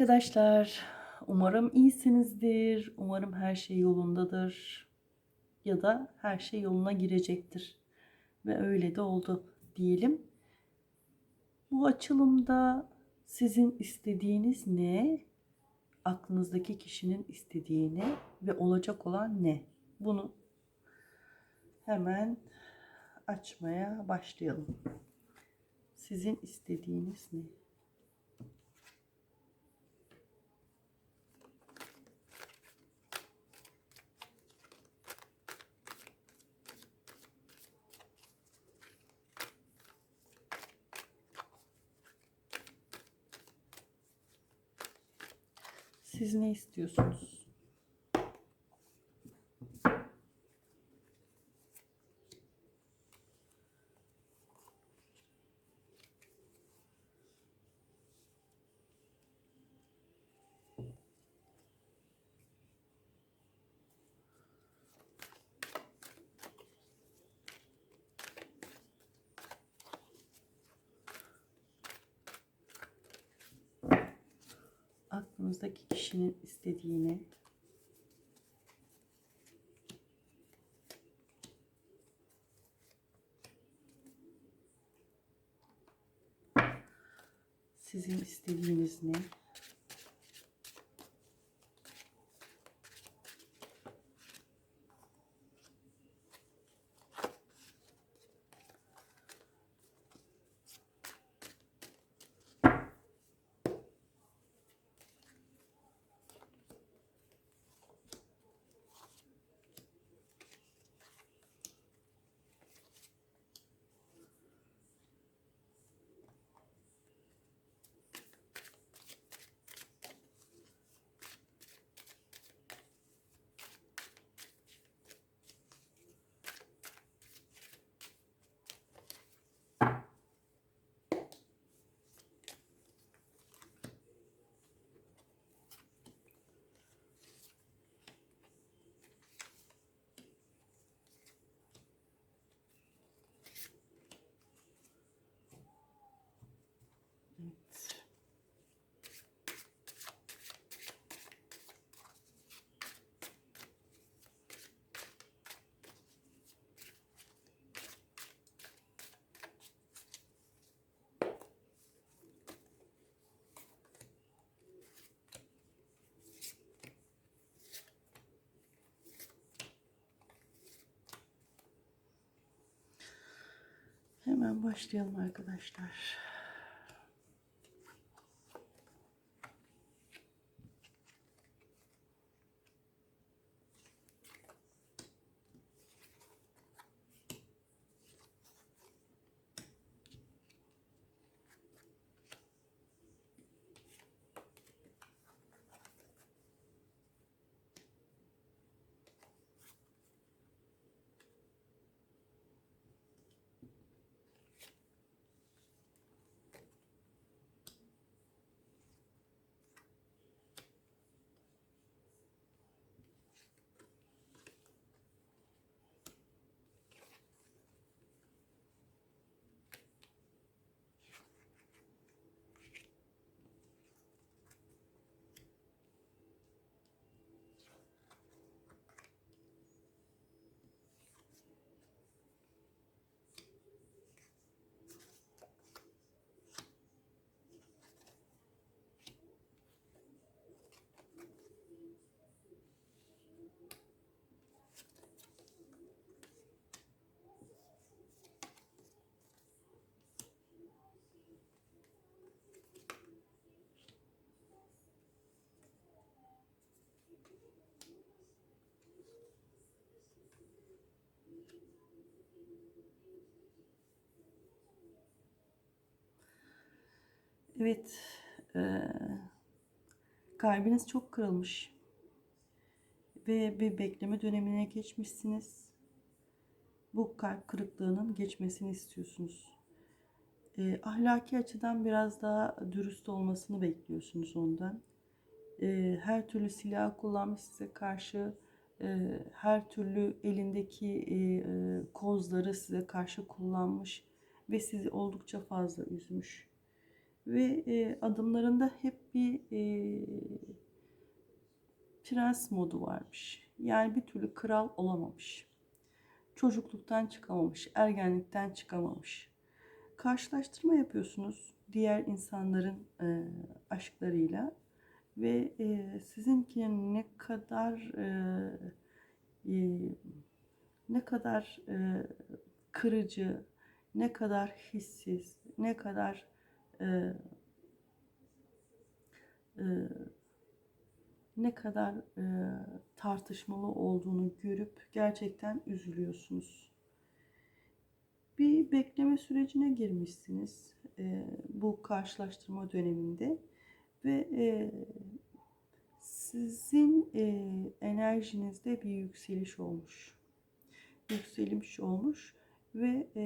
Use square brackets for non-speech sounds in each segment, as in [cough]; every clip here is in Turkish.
arkadaşlar. Umarım iyisinizdir. Umarım her şey yolundadır. Ya da her şey yoluna girecektir. Ve öyle de oldu diyelim. Bu açılımda sizin istediğiniz ne? Aklınızdaki kişinin istediği ne? Ve olacak olan ne? Bunu hemen açmaya başlayalım. Sizin istediğiniz ne? Siz ne istiyorsunuz? Aklınızdaki kişinin istediğini sizin istediğiniz ne? Hemen başlayalım arkadaşlar. Evet, eee, kalbiniz çok kırılmış ve bir bekleme dönemine geçmişsiniz. Bu kalp kırıklığının geçmesini istiyorsunuz. Eee, ahlaki açıdan biraz daha dürüst olmasını bekliyorsunuz ondan. Eee, her türlü silah kullanmış size karşı, her türlü elindeki eee, kozları size karşı kullanmış ve sizi oldukça fazla üzmüş ve e, adımlarında hep bir e, prens modu varmış. Yani bir türlü kral olamamış. Çocukluktan çıkamamış, ergenlikten çıkamamış. Karşılaştırma yapıyorsunuz diğer insanların e, aşklarıyla ve e, sizinkinin ne kadar e, e, ne kadar e, kırıcı, ne kadar hissiz, ne kadar e, e, ne kadar e, tartışmalı olduğunu görüp gerçekten üzülüyorsunuz. Bir bekleme sürecine girmişsiniz e, bu karşılaştırma döneminde ve e, sizin e, enerjinizde bir yükseliş olmuş. Yükseliş olmuş ve e,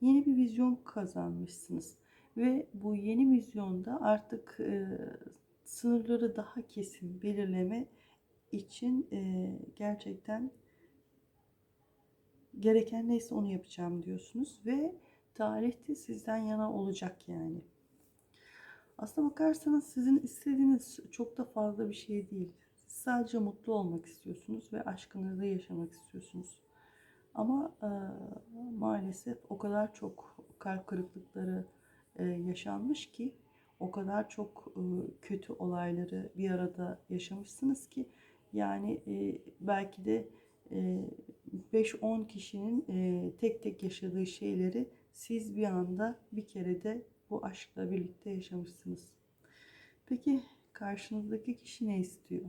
yeni bir vizyon kazanmışsınız. Ve bu yeni vizyonda artık e, sınırları daha kesin belirleme için e, gerçekten gereken neyse onu yapacağım diyorsunuz ve tarihte sizden yana olacak yani. Aslına bakarsanız sizin istediğiniz çok da fazla bir şey değil. Siz sadece mutlu olmak istiyorsunuz ve aşkınızı yaşamak istiyorsunuz. Ama e, maalesef o kadar çok kalp kırıklıkları e, yaşanmış ki o kadar çok e, kötü olayları bir arada yaşamışsınız ki yani e, belki de e, 5-10 kişinin e, tek tek yaşadığı şeyleri siz bir anda bir kere de bu aşkla birlikte yaşamışsınız. Peki karşınızdaki kişi ne istiyor?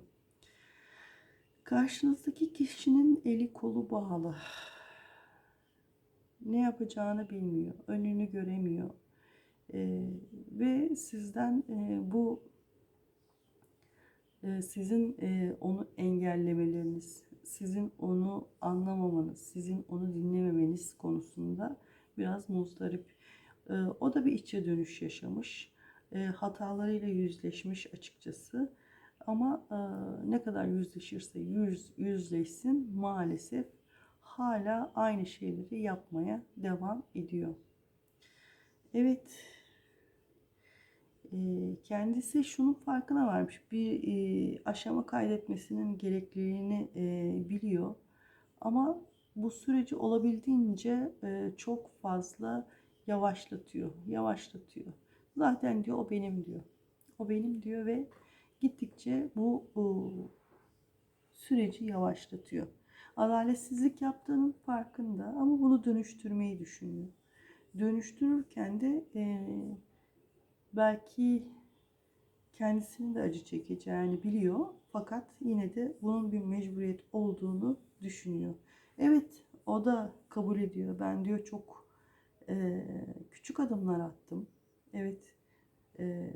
Karşınızdaki kişinin eli kolu bağlı. Ne yapacağını bilmiyor, önünü göremiyor. Ee, ve sizden e, bu e, sizin e, onu engellemeleriniz, sizin onu anlamamanız, sizin onu dinlememeniz konusunda biraz muzdarip. E, o da bir içe dönüş yaşamış. E, hatalarıyla yüzleşmiş açıkçası. Ama e, ne kadar yüzleşirse yüz, yüzleşsin maalesef hala aynı şeyleri yapmaya devam ediyor. Evet, e, kendisi şunun farkına varmış. Bir e, aşama kaydetmesinin gerekliliğini e, biliyor. Ama bu süreci olabildiğince çok fazla yavaşlatıyor, yavaşlatıyor. Zaten diyor o benim diyor. O benim diyor ve gittikçe bu, bu süreci yavaşlatıyor. Adaletsizlik yaptığının farkında ama bunu dönüştürmeyi düşünüyor. Dönüştürürken de e, belki kendisinin de acı çekeceğini biliyor fakat yine de bunun bir mecburiyet olduğunu düşünüyor. Evet o da kabul ediyor. Ben diyor çok e, küçük adımlar attım. Evet e,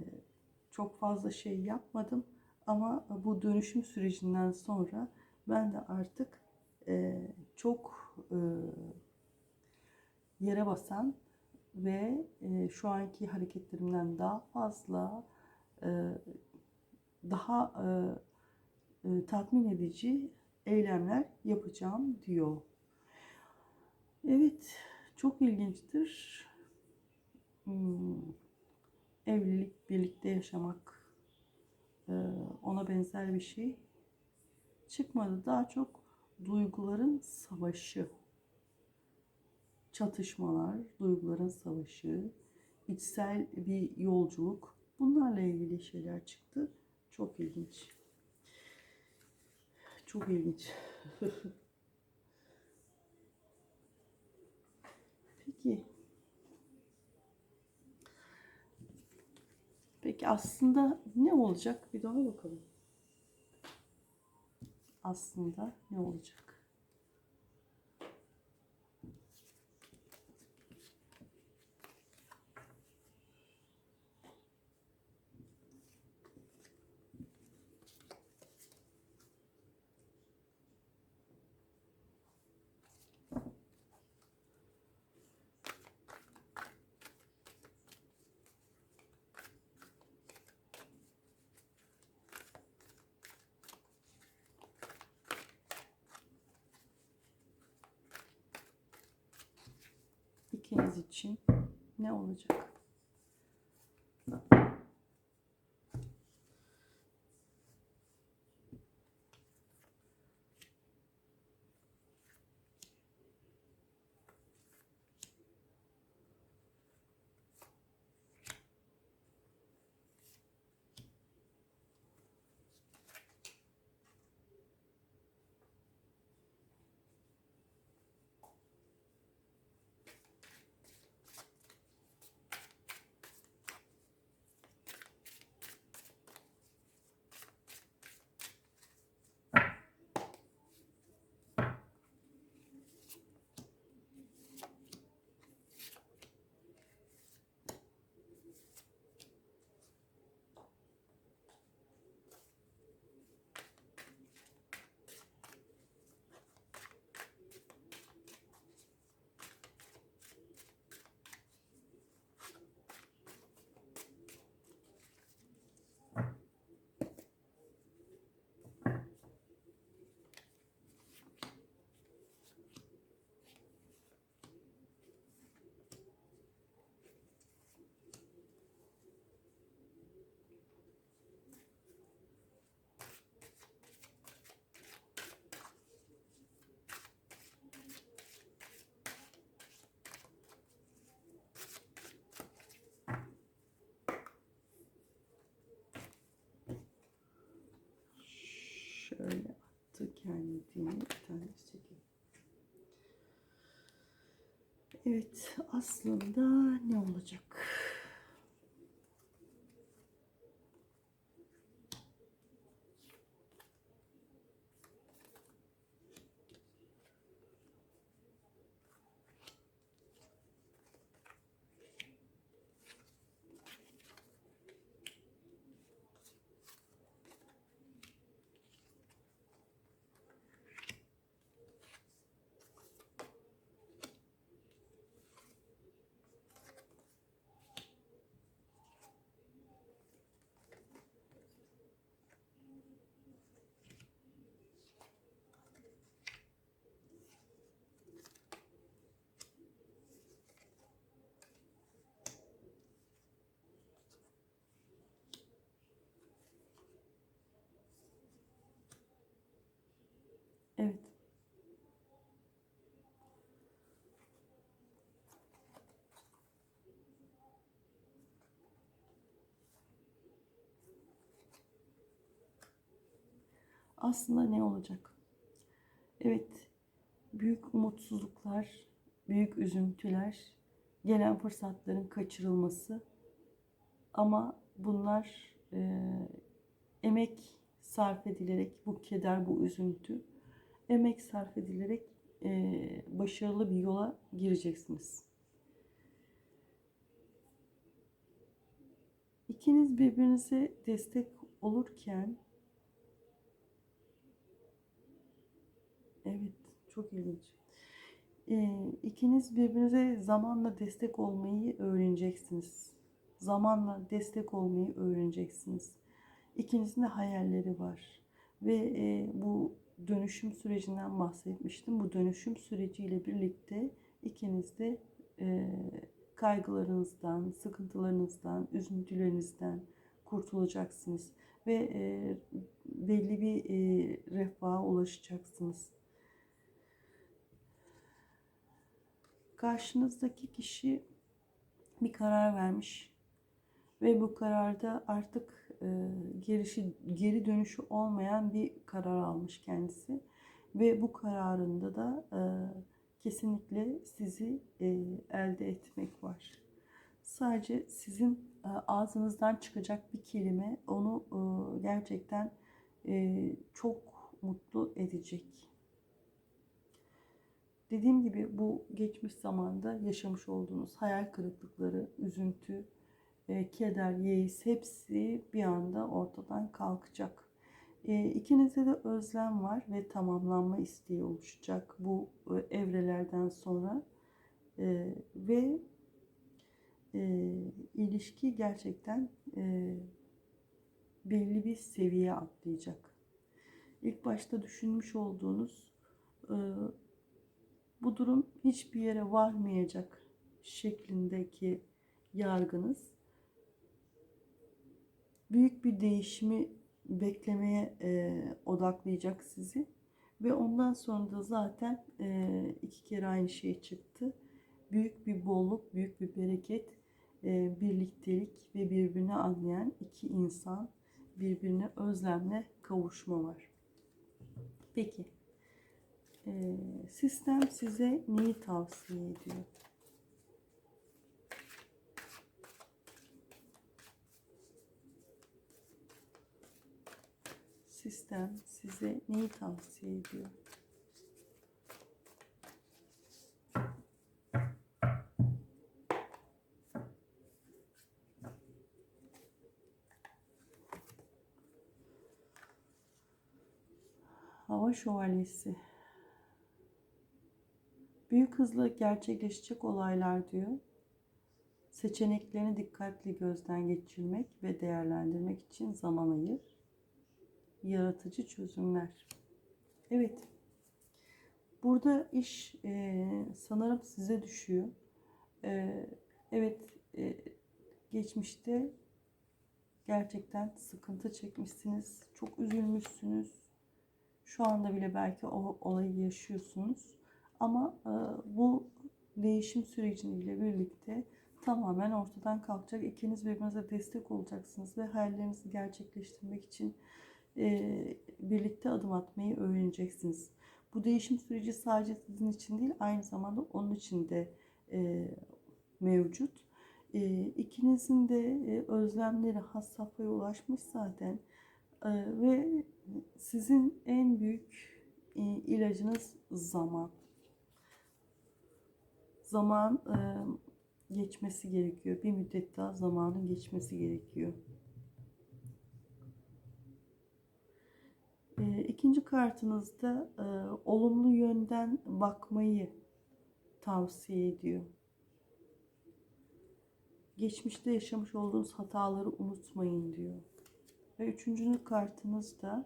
çok fazla şey yapmadım ama bu dönüşüm sürecinden sonra ben de artık e, çok e, yere basan ve şu anki hareketlerimden daha fazla daha tatmin edici eylemler yapacağım diyor. Evet, çok ilginçtir. Hmm, evlilik, birlikte yaşamak, e, ona benzer bir şey çıkmadı. Daha çok duyguların savaşı çatışmalar, duyguların savaşı, içsel bir yolculuk bunlarla ilgili şeyler çıktı. Çok ilginç. Çok ilginç. [laughs] Peki. Peki aslında ne olacak? Bir daha bakalım. Aslında ne olacak? İkiniz için ne olacak? Kendini. Bir tane çekeyim. Evet aslında ne olacak? Evet. Aslında ne olacak? Evet, büyük umutsuzluklar, büyük üzüntüler, gelen fırsatların kaçırılması ama bunlar e, emek sarf edilerek bu keder, bu üzüntü emek sarf edilerek e, başarılı bir yola gireceksiniz. İkiniz birbirinize destek olurken evet çok ilginç. E, ikiniz birbirinize zamanla destek olmayı öğreneceksiniz. Zamanla destek olmayı öğreneceksiniz. İkinizin de hayalleri var ve e, bu dönüşüm sürecinden bahsetmiştim. Bu dönüşüm süreciyle birlikte ikiniz de e, kaygılarınızdan, sıkıntılarınızdan, üzüntülerinizden kurtulacaksınız ve e, belli bir e, refaha ulaşacaksınız. Karşınızdaki kişi bir karar vermiş ve bu kararda artık gerişi, geri dönüşü olmayan bir karar almış kendisi. Ve bu kararında da e, kesinlikle sizi e, elde etmek var. Sadece sizin e, ağzınızdan çıkacak bir kelime onu e, gerçekten e, çok mutlu edecek. Dediğim gibi bu geçmiş zamanda yaşamış olduğunuz hayal kırıklıkları, üzüntü, e, keder, yeis hepsi bir anda ortadan kalkacak. E, ikinizde de özlem var ve tamamlanma isteği oluşacak bu e, evrelerden sonra. E, ve ilişki gerçekten belli bir seviye atlayacak. İlk başta düşünmüş olduğunuz bu durum hiçbir yere varmayacak şeklindeki yargınız büyük bir değişimi beklemeye e, odaklayacak sizi. Ve ondan sonra da zaten e, iki kere aynı şey çıktı. Büyük bir bolluk, büyük bir bereket, e, birliktelik ve birbirini anlayan iki insan birbirine özlemle kavuşma var. Peki, e, sistem size neyi tavsiye ediyor? Sistem size neyi tavsiye ediyor? Hava şövalyesi. Büyük hızla gerçekleşecek olaylar diyor. Seçeneklerini dikkatli gözden geçirmek ve değerlendirmek için zaman ayır yaratıcı çözümler. Evet. Burada iş e, sanırım size düşüyor. E, evet e, geçmişte gerçekten sıkıntı çekmişsiniz. Çok üzülmüşsünüz. Şu anda bile belki o olayı yaşıyorsunuz. Ama e, bu değişim süreciyle birlikte tamamen ortadan kalkacak. İkiniz birbirinize destek olacaksınız ve hayallerinizi gerçekleştirmek için e, birlikte adım atmayı öğreneceksiniz. Bu değişim süreci sadece sizin için değil, aynı zamanda onun için de e, mevcut. E, ikinizin de e, özlemleri has safhaya ulaşmış zaten. E, ve sizin en büyük e, ilacınız zaman. Zaman e, geçmesi gerekiyor. Bir müddet daha zamanın geçmesi gerekiyor. E, ikinci kartınızda e, olumlu yönden bakmayı tavsiye ediyor. Geçmişte yaşamış olduğunuz hataları unutmayın diyor. Ve üçüncü kartınız da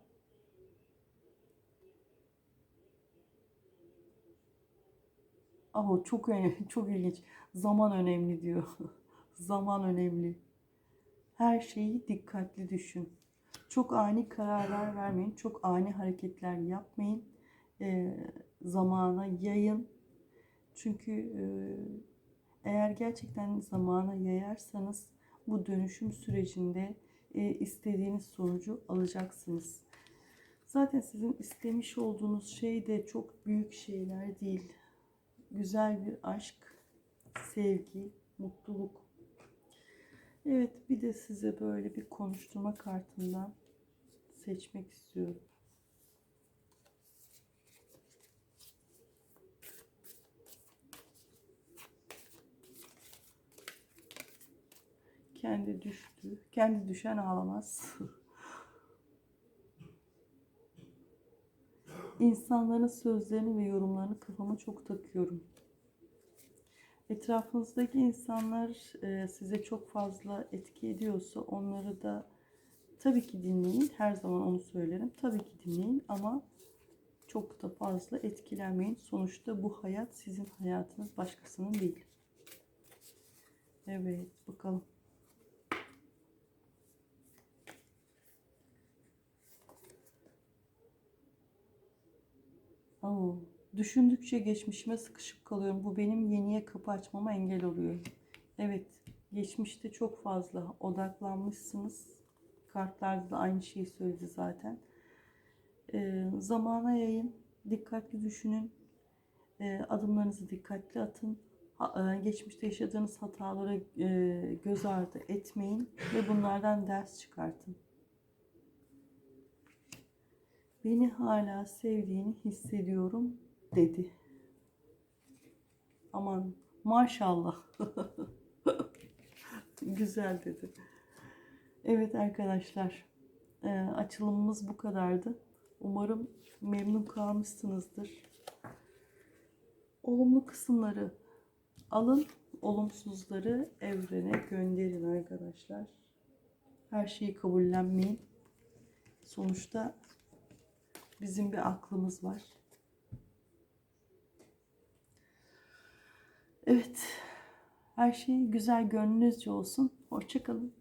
Oh, çok önemli, [laughs] çok ilginç. Zaman önemli diyor. [laughs] Zaman önemli. Her şeyi dikkatli düşün. Çok ani kararlar vermeyin. Çok ani hareketler yapmayın. Ee, zamana yayın. Çünkü e, eğer gerçekten zamana yayarsanız bu dönüşüm sürecinde e, istediğiniz sonucu alacaksınız. Zaten sizin istemiş olduğunuz şey de çok büyük şeyler değil. Güzel bir aşk, sevgi, mutluluk. Evet bir de size böyle bir konuşturma kartından seçmek istiyorum. Kendi düştü. Kendi düşen ağlamaz. İnsanların sözlerini ve yorumlarını kafama çok takıyorum. Etrafınızdaki insanlar e, size çok fazla etki ediyorsa onları da tabii ki dinleyin. Her zaman onu söylerim. Tabii ki dinleyin ama çok da fazla etkilenmeyin. Sonuçta bu hayat sizin hayatınız başkasının değil. Evet bakalım. Oo, düşündükçe geçmişime sıkışıp kalıyorum. Bu benim yeniye kapı açmama engel oluyor. Evet, geçmişte çok fazla odaklanmışsınız. Kartlarda da aynı şeyi söyledi zaten. Ee, zamana yayın, dikkatli düşünün. Ee, adımlarınızı dikkatli atın. E, geçmişte yaşadığınız hataları e, göz ardı etmeyin ve bunlardan ders çıkartın. Beni hala sevdiğini hissediyorum dedi. Aman maşallah. [laughs] Güzel dedi. Evet arkadaşlar. e, açılımımız bu kadardı. Umarım memnun kalmışsınızdır. Olumlu kısımları alın. Olumsuzları evrene gönderin arkadaşlar. Her şeyi kabullenmeyin. Sonuçta Bizim bir aklımız var. Evet. Her şey güzel gönlünüzce olsun. Hoşçakalın.